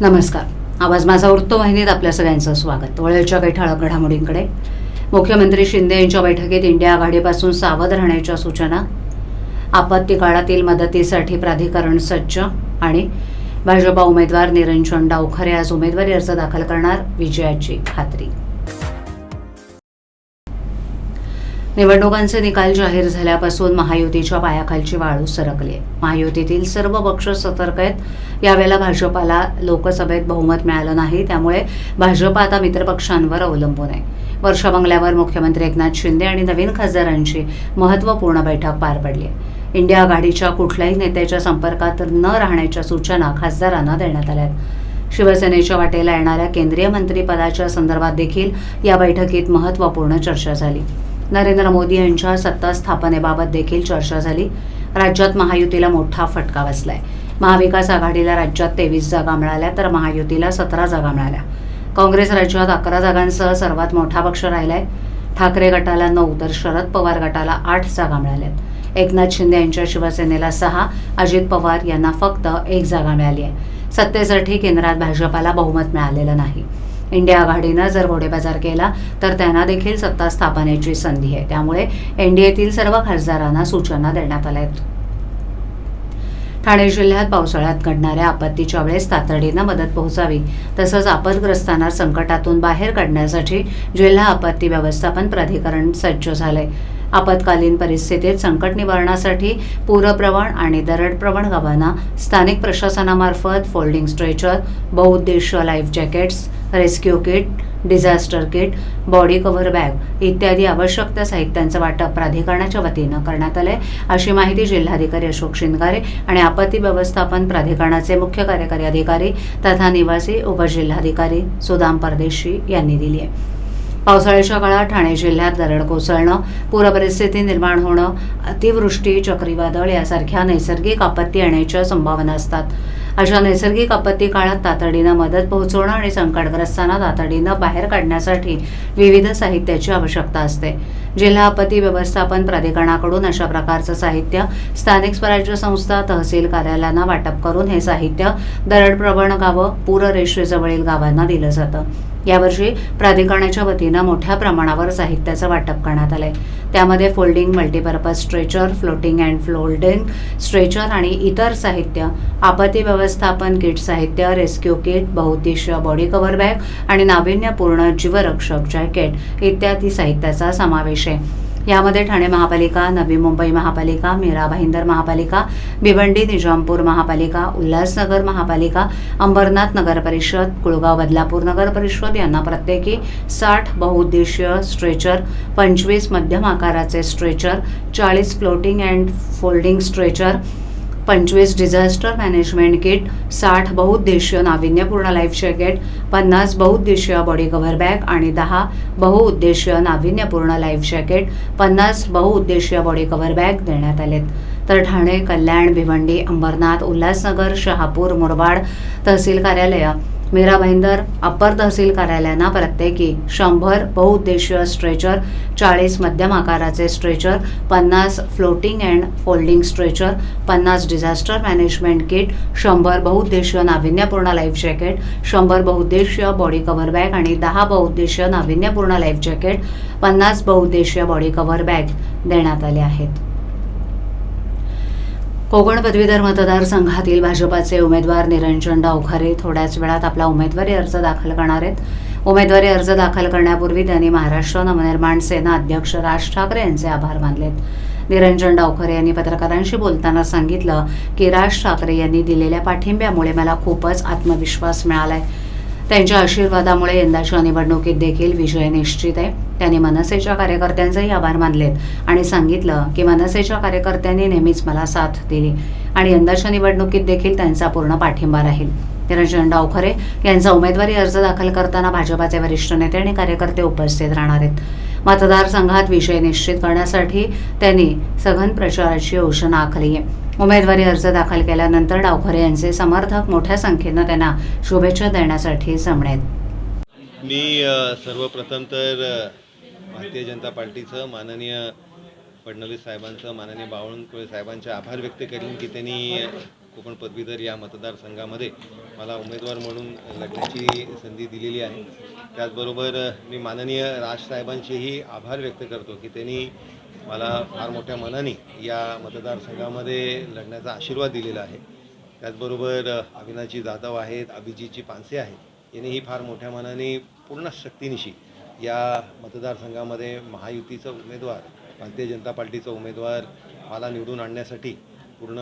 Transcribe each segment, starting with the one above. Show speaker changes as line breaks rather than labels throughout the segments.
नमस्कार. आवाज माझा वृत्तवाहिनीत आपल्या सगळ्यांचं स्वागत. वळेच्या काही ठळक घडामोडींकडे. मुख्यमंत्री शिंदे यांच्या बैठकीत इंडिया आघाडीपासून सावध राहण्याच्या सूचना आपत्ती काळातील मदतीसाठी प्राधिकरण सज्ज आणि भाजपा उमेदवार निरंजन डावखरे आज उमेदवारी अर्ज दाखल करणार विजयाची खात्री. निवडणुकांचे निकाल जाहीर झाल्यापासून महायुतीच्या पायाखालची वाळू सरकली. आहे महायुतीतील सर्व पक्ष सतर्क आहेत. यावेळेला भाजपाला लोकसभेत बहुमत मिळालं नाही त्यामुळे भाजप आता मित्रपक्षांवर अवलंबून आहे. वर्षा बंगल्यावर मुख्यमंत्री एकनाथ शिंदे आणि नवीन खासदारांची महत्त्वपूर्ण बैठक पार पडली आहे. इंडिया आघाडीच्या कुठल्याही नेत्याच्या संपर्कात न राहण्याच्या सूचना खासदारांना देण्यात आल्या आहेत. शिवसेनेच्या वाटेला येणाऱ्या केंद्रीय मंत्रिपदाच्या संदर्भात देखील या बैठकीत महत्त्वपूर्ण चर्चा झाली. नरेंद्र मोदी यांच्या सत्ता स्थापनेबाबत देखील चर्चा झाली. राज्यात महायुतीला मोठा फटका बसलाय. महाविकास आघाडीला राज्यात तेवीस जागा मिळाल्या तर महायुतीला सतरा जागा मिळाल्या. काँग्रेस राज्यात अकरा जागांसह सर्वात मोठा पक्ष राहिलाय. ठाकरे गटाला नऊ तर शरद पवार गटाला आठ जागा मिळाल्यात. एकनाथ शिंदे यांच्या शिवसेनेला सहा अजित पवार यांना फक्त एक जागा मिळाली आहे. सत्तेसाठी केंद्रात भाजपाला बहुमत मिळालेलं नाही. इंडिया आघाडीनं जर घोडेबाजार केला तर त्यांना देखील सत्ता स्थापनेची संधी आहे. त्यामुळे एनडीएतील सर्व खासदारांना सूचना देण्यात आल्या आहेत. ठाणे जिल्ह्यात पावसाळ्यात घडणाऱ्या आपत्तीच्या वेळेस तातडीनं मदत पोहोचावी तसंच आपदग्रस्तांना संकटातून बाहेर काढण्यासाठी जिल्हा आपत्ती व्यवस्थापन प्राधिकरण सज्ज झालंय. आपत्कालीन परिस्थितीत संकट निवारणासाठी पूरप्रवण आणि दरडप्रवण गावांना स्थानिक प्रशासनामार्फत फोल्डिंग स्ट्रेचर बहुउद्देशीय life jackets rescue kit disaster kit body cover bag इत्यादी आवश्यक त्या साहित्यांचं वाटप प्राधिकरणाच्या वतीनं करण्यात आलंय. अशी माहिती जिल्हाधिकारी अशोक शिंदगारे आणि आपत्ती व्यवस्थापन प्राधिकरणाचे मुख्य कार्यकारी अधिकारी तथा निवासी उपजिल्हाधिकारी सुदाम परदेशी यांनी दिली आहे. पावसाळ्याच्या काळात ठाणे जिल्ह्यात दरड कोसळणं पूरपरिस्थिती निर्माण होणं अतिवृष्टी चक्रीवादळ यासारख्या नैसर्गिक आपत्ती येण्याच्या संभावना असतात. अशा नैसर्गिक आपत्ती काळात तातडीनं मदत पोहोचवणं आणि संकटग्रस्तांना तातडीनं बाहेर काढण्यासाठी विविध साहित्याची आवश्यकता असते. जिल्हा आपत्ती व्यवस्थापन प्राधिकरणाकडून अशा प्रकारचं साहित्य स्थानिक स्वराज्य संस्था तहसील कार्यालयांना वाटप करून हे साहित्य दरडप्रवण गावं पूररेषेजवळील गावांना दिलं जातं. यावर्षी प्राधिकरणाच्या वतीनं मोठ्या प्रमाणावर साहित्याचं वाटप करण्यात आलंय. त्यामध्ये folding multipurpose stretcher floating and folding stretcher आणि इतर साहित्य आपत्ती व्यवस्थापन किट साहित्य रेस्क्यू किट बहुद्देश बॉडी कव्हर बॅग आणि नाविन्यपूर्ण जीवरक्षक जॅकेट इत्यादी साहित्याचा समावेश आहे. यामध्ये ठाणे महापालिका नवी मुंबई महापालिका मीरा भाईंदर महापालिका भिवंडी निजामपूर महापालिका उल्हासनगर महापालिका अंबरनाथ नगर परिषद कुळगाव बदलापूर नगर परिषद यांना प्रत्येकी साठ बहुउद्देशीय स्ट्रेचर पंचवीस मध्यम आकाराचे स्ट्रेचर चाळीस फ्लोटिंग अँड फोल्डिंग स्ट्रेचर पंचवीस डिझास्टर मॅनेजमेंट किट साठ बहुउद्देशीय नाविन्यपूर्ण लाईफ जॅकेट पन्नास बहुउद्देशीय बॉडी कव्हर बॅग आणि दहा बहुउद्देशीय नाविन्यपूर्ण लाईफ जॅकेट पन्नास बहुउद्देशीय बॉडी कव्हर बॅग देण्यात आलेत. तर ठाणे कल्याण भिवंडी अंबरनाथ उल्हासनगर शहापूर मुरबाड तहसील कार्यालय मीरा भाईंदर अप्पर तहसील कार्यालयांना प्रत्येकी शंभर बहुउद्देशीय स्ट्रेचर चाळीस मध्यम आकाराचे स्ट्रेचर पन्नास फ्लोटिंग अँड फोल्डिंग स्ट्रेचर पन्नास डिझास्टर मॅनेजमेंट किट शंभर बहुउद्देशीय नाविन्यपूर्ण लाईफ जॅकेट शंभर बहुउद्देशीय बॉडी कव्हर बॅग आणि दहा बहुउद्देशीय नाविन्यपूर्ण लाईफ जॅकेट पन्नास बहुउद्देशीय बॉडी कव्हर बॅग देण्यात आले आहेत. कोकण पदवीधर मतदारसंघातील भाजपाचे उमेदवार निरंजन डावखरे थोड्याच वेळात आपला उमेदवारी अर्ज दाखल करणार आहेत. उमेदवारी अर्ज दाखल करण्यापूर्वी त्यांनी महाराष्ट्र नवनिर्माण सेना अध्यक्ष राज ठाकरे यांचे आभार मानलेत. निरंजन डावखरे यांनी पत्रकारांशी बोलताना सांगितलं की राज ठाकरे यांनी दिलेल्या पाठिंब्यामुळे मला खूपच आत्मविश्वास मिळालाय. त्यांच्या आशीर्वादामुळे यंदाच्या निवडणुकीत देखील विजय निश्चित आहे. त्यांनी मनसेच्या कार्यकर्त्यांचेही आभार मानलेत आणि सांगितलं की मनसेच्या कार्यकर्त्यांनी नेहमीच मला साथ दिली आणि यंदाच्या निवडणुकीत देखील त्यांचा पूर्ण पाठिंबा राहील. निरंजन डावखरे यांचा उमेदवारी अर्ज दाखल करताना भाजपाचे वरिष्ठ नेते आणि कार्यकर्ते उपस्थित राहणार आहेत. मतदारसंघात विषय निश्चित करण्यासाठी त्यांनी सघन प्रचाराची योजना आखली आहे. उमेदवारी अर्ज दाखल केल्यानंतर डावखरे यांचे समर्थक मोठ्या संख्येनं त्यांना शुभेच्छा देण्यासाठी जमलेत
मी सर्वप्रथम तर भारतीय जनता पार्टीचं माननीय फडणवीस साहेबांचं माननीय बावनकुळे साहेबांचे आभार व्यक्त करीन की त्यांनी कोकण पदवीधर या मतदारसंघामध्ये मला उमेदवार म्हणून लढण्याची संधी दिलेली आहे. त्याचबरोबर मी माननीय राजसाहेबांचेही आभार व्यक्त करतो की त्यांनी मला फार मोठ्या मनाने या मतदारसंघामध्ये लढण्याचा आशीर्वाद दिलेला आहे. त्याचबरोबर अविनाशी जाधव आहेत अभिजीतची पानसे आहेत यांनीही फार मोठ्या मनाने पूर्ण शक्तीनिशी या मतदारसंघामध्ये महायुतीचा उमेदवार भारतीय जनता पार्टीचा उमेदवार मला निवडून आणण्यासाठी पूर्ण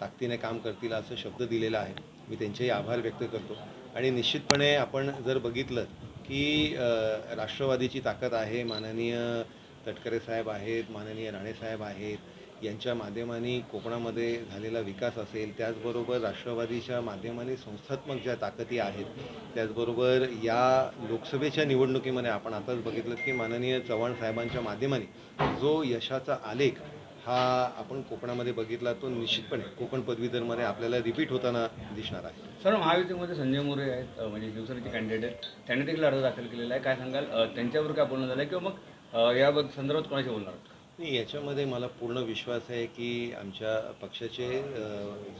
ताकदीने काम करतील असं शब्द दिलेला आहे. मी त्यांचेही आभार व्यक्त करतो. आणि निश्चितपणे आपण जर बघितलं की राष्ट्रवादीची ताकद आहे माननीय तटकरे साहेब आहेत माननीय राणेसाहेब आहेत यांच्या माध्यमाने कोकणामध्ये झालेला विकास असेल त्याचबरोबर राष्ट्रवादीच्या माध्यमाने संस्थात्मक ज्या ताकदी आहेत त्याचबरोबर या लोकसभेच्या निवडणुकीमध्ये आपण आताच बघितलं की माननीय चव्हाण साहेबांच्या माध्यमाने जो यशाचा आलेख हा आपण कोकणामध्ये बघितला तो निश्चितपणे कोकण पदवीधरमध्ये आपल्याला रिपीट होताना दिसणार आहे.
सर महायुतीमध्ये संजय मोरे आहेत म्हणजे शिवसेनेचे कॅन्डिडेट त्यांनी देखील अर्ज दाखल केलेला आहे. काय सांगाल? त्यांच्यावर काय बोलणं झालं किंवा मग या संदर्भात कोणाशी बोलणार?
नाही याच्यामध्ये मला पूर्ण विश्वास आहे की आमच्या पक्षाचे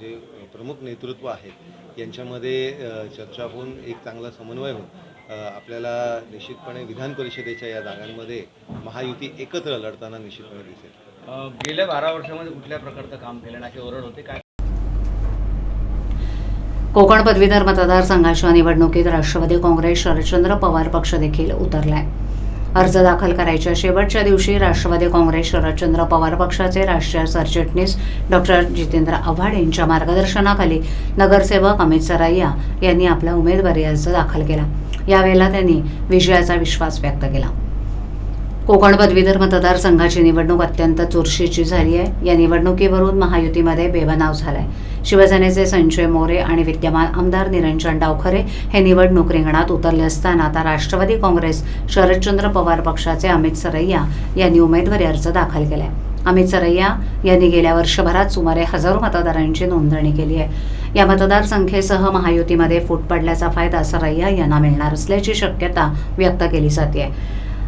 जे प्रमुख नेतृत्व आहेत यांच्यामध्ये चर्चा होऊन एक चांगला समन्वय होऊन आपल्याला निश्चितपणे विधान परिषदेच्या या जागांमध्ये महायुती एकत्र लढताना निश्चितपणे दिसेल.
गेल्या बारा वर्षामध्ये कुठल्या प्रकारचं काम केलं अशी ओरड होते? काय?
कोकण पदवीधर मतदारसंघाच्या निवडणुकीत राष्ट्रवादी काँग्रेस शरदचंद्र पवार पक्ष देखील उतरलाय. अर्ज दाखल करायच्या शेवटच्या दिवशी राष्ट्रवादी काँग्रेस शरदचंद्र पवार पक्षाचे राष्ट्रीय सरचिटणीस डॉक्टर जितेंद्र आव्हाड यांच्या मार्गदर्शनाखाली नगरसेवक अमित सराइया यांनी आपला उमेदवारी अर्ज दाखल केला. यावेळेला त्यांनी विजयाचा विश्वास व्यक्त केला. कोकण पदवीधर मतदारसंघाची निवडणूक अत्यंत चुरशीची झाली आहे. या निवडणुकीवरून महायुतीमध्ये बेबनाव झालाय. शिवसेनेचे संजय मोरे आणि विद्यमान आमदार निरंजन डावखरे हे निवडणूक रिंगणात उतरले असताना आता राष्ट्रवादी काँग्रेस शरदचंद्र पवार पक्षाचे अमित सरैया यांनी उमेदवारी अर्ज दाखल केलाय. अमित सरैया यांनी गेल्या वर्षभरात सुमारे हजारो मतदारांची नोंदणी केली आहे. या मतदारसंख्येसह महायुतीमध्ये फूट पडल्याचा फायदा सरैया यांना मिळणार असल्याची शक्यता व्यक्त केली जाते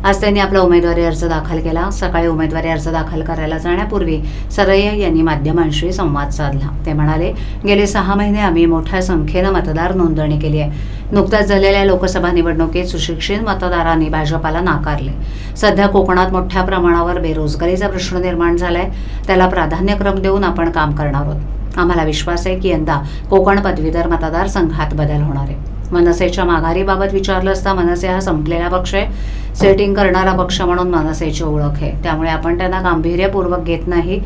आज त्यांनी आपला उमेदवारी अर्ज दाखल केला. सकाळी उमेदवारी अर्ज दाखल करायला जाण्यापूर्वी सरय यांनी माध्यमांशी संवाद साधला. ते म्हणाले गेले सहा महिने आम्ही मोठ्या संख्येनं मतदार नोंदणी केली आहे. नुकत्याच झालेल्या लोकसभा निवडणुकीत सुशिक्षित मतदारांनी भाजपाला नाकारले. सध्या कोकणात मोठ्या प्रमाणावर बेरोजगारीचा प्रश्न निर्माण झालाय. त्याला प्राधान्यक्रम देऊन आपण काम करणार आहोत. आम्हाला विश्वास आहे की यंदा कोकण पदवीधर मतदारसंघात बदल होणार आहे. मनसेच्या माघारीबाबत विचारलं असता मनसे हा संपलेला पक्ष आहे. सेटिंग करणारा पक्ष म्हणून मनसेची ओळख आहे. त्यामुळे आपण त्यांना गांभीर्यपूर्वक घेत नाही.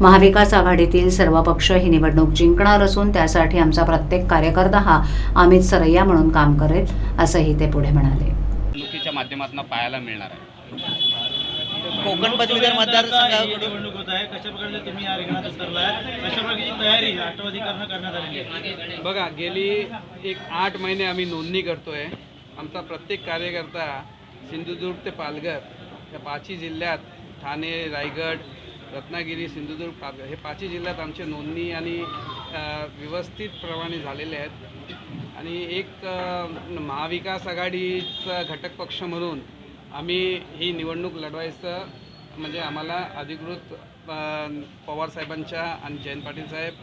महाविकास आघाडीतील सर्व पक्ष ही निवडणूक जिंकणार असून त्यासाठी आमचा प्रत्येक कार्यकर्ता हा अमित सरैया म्हणून काम करेल असंही ते पुढे म्हणाले.
निवडणुकीच्या माध्यमातून पाहायला मिळणार आहे.
कोकण पदवीधर मतदारसंघाकडून
निवडणूक होत आहे. कशा प्रकारे तुम्ही या रिंगणात उतरलाय कशा प्रकारची तयारी राष्ट्रवादीकरण करण्यात आलेली आहे?
बघा गेली एक आठ महिने आम्ही नोंदणी करतोय. आमचा प्रत्येक कार्यकर्ता सिंधुदुर्ग ते पालघर या पाचही जिल्ह्यात ठाणे रायगड रत्नागिरी सिंधुदुर्ग पालघर हे पाचही जिल्ह्यात आमची नोंदणी आणि व्यवस्थित प्रमाणे झालेले आहेत. आणि एक महाविकास आघाडीचा घटक पक्ष म्हणून आम्ही ही निवडणूक लढवायचं म्हणजे आम्हाला अधिकृत अ, पवार साहेबांच्या आणि जयंत पाटील साहेब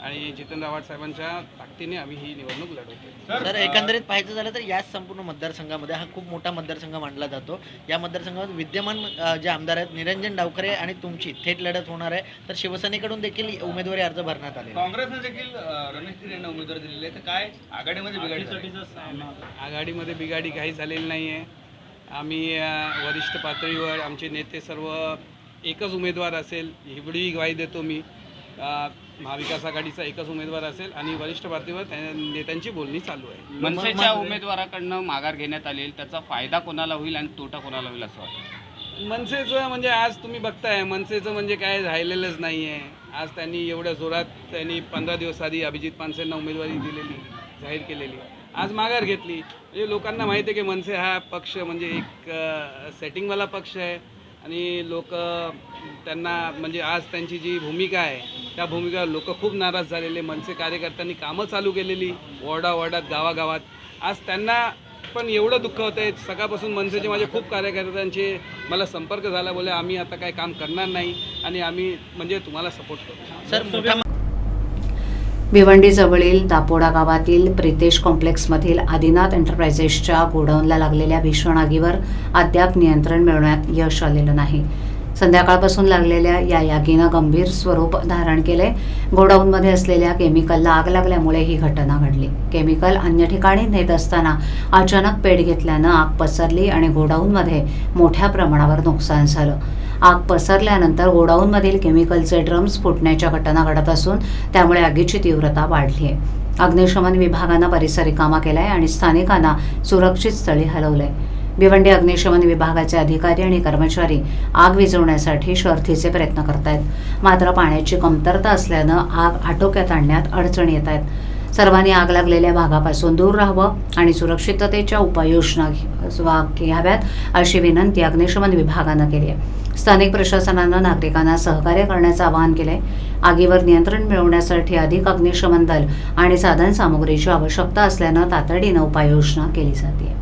आणि जितेंद्र आव्हाड साहेबांच्या ताकदीने आम्ही ही निवडणूक लढवतो.
तर एकंदरीत पाहायचं झालं तर याच संपूर्ण मतदारसंघामध्ये हा खूप मोठा मतदारसंघ मानला जातो. या मतदारसंघात विद्यमान जे आमदार आहेत निरंजन डावखरे आणि तुमची थेट लढत होणार आहे. तर शिवसेनेकडून देखील उमेदवारी अर्ज भरण्यात आले
काँग्रेसने देखील सिंह यांना उमेदवार दिलेले आहे. तर काय आघाडीमध्ये बिघाडी.
आघाडीमध्ये बिघाडी काही झालेली नाही आहे आम्ही वरिष्ठ पातळीवर आमचे नेते सर्व एकच उमेदवार असेल हिवडी ग्वाही देतो मी. महाविकास आघाडीचा एकच उमेदवार असेल आणि वरिष्ठ पातळीवर त्या नेत्यांची बोलणी चालू आहे.
मनसेच्या उमेदवाराकडनं माघार घेण्यात आली त्याचा फायदा कोणाला होईल आणि तोटा कोणाला होईल असं वाटतं?
मनसेचं म्हणजे आज तुम्ही बघताय मनसेचं म्हणजे काय राहिलेलंच नाही आहे आज त्यांनी एवढ्या जोरात त्यांनी पंधरा दिवस आधी अभिजित पानसेंना उमेदवारी दिलेली जाहीर केलेली. आज माघार घेतली. म्हणजे लोकांना माहिती आहे की मनसे हा पक्ष म्हणजे एक सेटिंगवाला पक्ष आहे. आणि लोक त्यांना म्हणजे आज त्यांची जी भूमिका आहे त्या भूमिका लोक खूप नाराज झालेले. मनसे कार्यकर्त्यांनी कामं चालू केलेली वॉर्डा वॉर्डात गावागावात. आज त्यांना पण एवढं दुःख होतं आहे. सकाळपासून मनसेचे माझे खूप कार्यकर्त्यांचे मला संपर्क झाला. बोले आम्ही आता काय काम करणार नाही आणि आम्ही म्हणजे तुम्हाला सपोर्ट करू.
सर
भिवंडीजवळील दापोडा गावातील प्रितेश कॉम्प्लेक्समधील आदिनाथ एंटरप्राइजेसच्या गोडाऊनला लागलेल्या भीषण आगीवर अद्याप नियंत्रण मिळवण्यात यश आलेलं नाही. संध्याकाळपासून लागलेल्या या यागीनं गंभीर स्वरूप धारण केले. गोडाऊनमध्ये असलेल्या केमिकलला आग लागल्यामुळे ही घटना घडली. केमिकल अन्य ठिकाणी नेत असताना अचानक पेट घेतल्यानं आग पसरली आणि गोडाऊनमध्ये मोठ्या प्रमाणावर नुकसान झालं. आग पसरल्यानंतर गोडाऊनमधील केमिकलचे ड्रम्स फुटण्याच्या घटना घडत असून त्यामुळे आगीची तीव्रता वाढली आहे अग्निशमन विभागानं परिसर रिकामा केलाय आणि स्थानिकांना सुरक्षित स्थळी हलवलंय. भिवंडी अग्निशमन विभागाचे अधिकारी आणि कर्मचारी आग विझवण्यासाठी शर्थीचे प्रयत्न करतायत. मात्र पाण्याची कमतरता असल्यानं आग आटोक्यात आणण्यात अडचणी येत आहेत सर्वांनी आग लागलेल्या भागापासून दूर राहावं आणि सुरक्षिततेच्या उपाययोजना घ्याव्यात अशी विनंती अग्निशमन विभागानं केली आहे. स्थानिक प्रशासनानं नागरिकांना सहकार्य करण्याचं आवाहन केलंय. आगीवर नियंत्रण मिळवण्यासाठी अधिक अग्निशमन दल आणि साधनसामुग्रीची आवश्यकता असल्यानं तातडीनं उपाययोजना केली जाते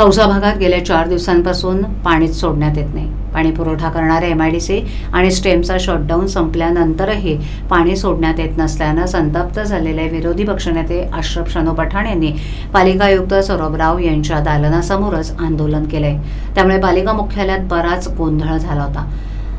कौसा भागात गेल्या चार दिवसांपासून पाणीच सोडण्यात येत नाही. पाणी पुरवठा करणारे एम आय डी सी आणि स्टेमचा शटडाऊन संपल्यानंतरही पाणी सोडण्यात येत नसल्यानं संतप्त झालेले विरोधी पक्षनेते अश्रफ शनू पठाण यांनी पालिका आयुक्त सौरभ राव यांच्या दालनासमोरच आंदोलन केलंय. त्यामुळे पालिका मुख्यालयात बराच गोंधळ झाला होता.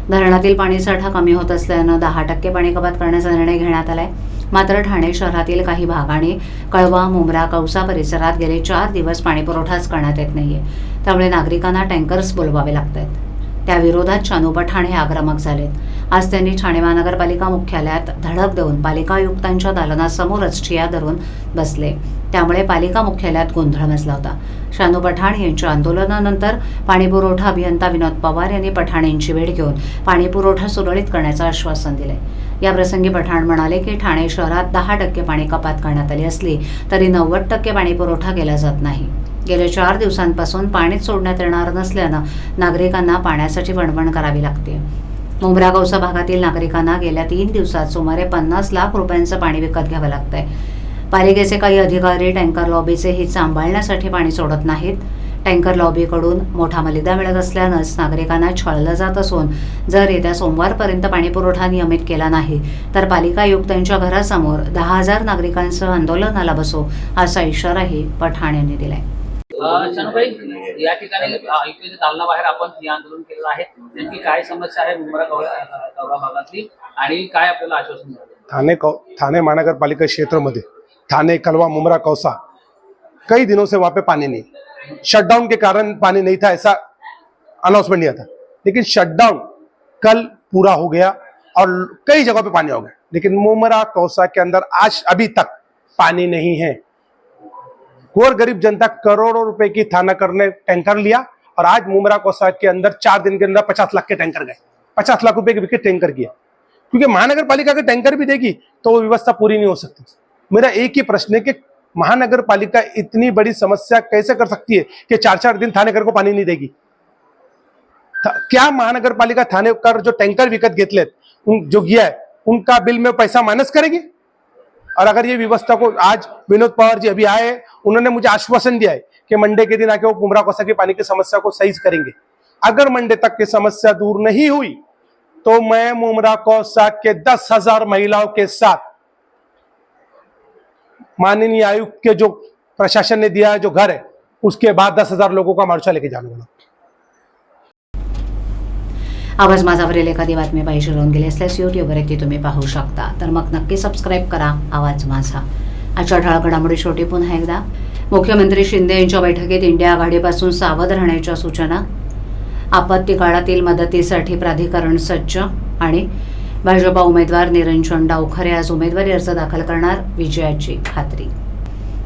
धरणातील पाणीसाठा कमी होत असल्यानं दहा टक्के पाणी कपात करण्याचा निर्णय घेण्यात आलाय. मात्र ठाणे शहरातील काही भाग आणि कळवा मुंब्रा कौसा परिसरात गेले चार दिवस पाणीपुरवठाच करण्यात येत नाहीये. त्यामुळे नागरिकांना टँकर्स बोलवावे लागत आहेत त्याविरोधात शानू पठाण हे आक्रमक झालेत. आज त्यांनी ठाणे महानगरपालिका मुख्यालयात धडक देऊन पालिका आयुक्तांच्या दालनासमोरच ठिया धरून बसले. त्यामुळे पालिका मुख्यालयात गोंधळ बसला होता. शानू पठाण यांच्या आंदोलनानंतर पाणीपुरवठा अभियंता विनोद पवार यांनी पठाण यांची भेट घेऊन पाणीपुरवठा सुरळीत करण्याचं आश्वासन दिले. याप्रसंगी पठाण म्हणाले की ठाणे शहरात दहा टक्के पाणी कपात करण्यात आली असली तरी नव्वद टक्के पाणीपुरवठा केला जात नाही. गेल्या चार दिवसांपासून पाणीच सोडण्यात येणार नसल्यानं नागरिकांना पाण्यासाठी वणवण करावी लागते. मुंब्रा भागातील नागरिकांना गेल्या तीन दिवसात सुमारे पन्नास लाख रुपयांचं पाणी विकत घ्यावं लागतंय. पालिकेचे काही अधिकारी टँकर लॉबीचे हित सांभाळण्यासाठी पाणी सोडत नाहीत. टँकर लॉबीकडून मोठा मलिदा मिळत असल्यानंच नागरिकांना छळलं जात असून जर येत्या सोमवारपर्यंत पाणीपुरवठा नियमित केला नाही तर पालिका आयुक्तांच्या घरासमोर दहा हजार नागरिकांसह आंदोलनाला बसू असा इशाराही पठाण यांनी दिलाय.
थाने कौ, ठाणे महानगरपालिका क्षेत्र में थाने कलवा मुमरा कौसा कई दिनों से वहाँ पे पानी नहीं. शटडाउन के कारण पानी नहीं था ऐसा अनाउंसमेंट दिया था लेकिन शटडाउन कल पूरा हो गया और कई जगह पे पानी हो गया. लेकिन मुमरा कौसा के अंदर आज, अभी तक पानी नहीं है. गोर गरीब जनता करोड़ों रुपए की थाना करने टैंकर लिया और आज मुमरा कौसा के अंदर चार दिन के अंदर पचास लाख के टैंकर गए। पचास लाख रुपए के बिके टैंकर किया क्योंकि महानगर पालिका अगर टैंकर भी देगी तो वो व्यवस्था पूरी नहीं हो सकती। मेरा एक ही प्रश्न है कि महानगर पालिका इतनी बड़ी समस्या कैसे कर सकती है कि चार चार दिन थाने घर को पानी नहीं देगी? क्या महानगर पालिका थाने कर जो टैंकर विकत घेतलेत जो गया है, उनका बिल में पैसा माइनस करेगी? और अगर ये व्यवस्था को आज विनोद पवार जी अभी आए उन्होंने मुझे आश्वासन दिया है कि मंडे के दिन आके वो कुमरा कोसा की पानी की समस्या को सही करेंगे। अगर मंडे तक की समस्या दूर नहीं हुई तो मैं मुमरा कोसा के दस हज़ार महिलाओं के साथ माननीय आयुक्त के जो प्रशासन ने दिया है, जो घर है, उसके बाद दस हज़ार लोगों का मोर्चा लेके जाने वाला
आवाज माझावरील एखादी बातमी पाहिजे राहून गेली असल्यास यूट्यूबवर ती तुम्ही पाहू शकता. तर मग नक्की सबस्क्राईब करा. आवाज माझा. आजच्या ठळक घडामोडी शेवटी पुन्हा एकदा. मुख्यमंत्री शिंदे यांच्या बैठकीत इंडिया आघाडीपासून सावध राहण्याच्या सूचना. आपत्ती काळातील मदतीसाठी प्राधिकरण सज्ज आणि भाजपा उमेदवार निरंजन डावखरे आज उमेदवारी अर्ज दाखल करणार विजयाची खात्री.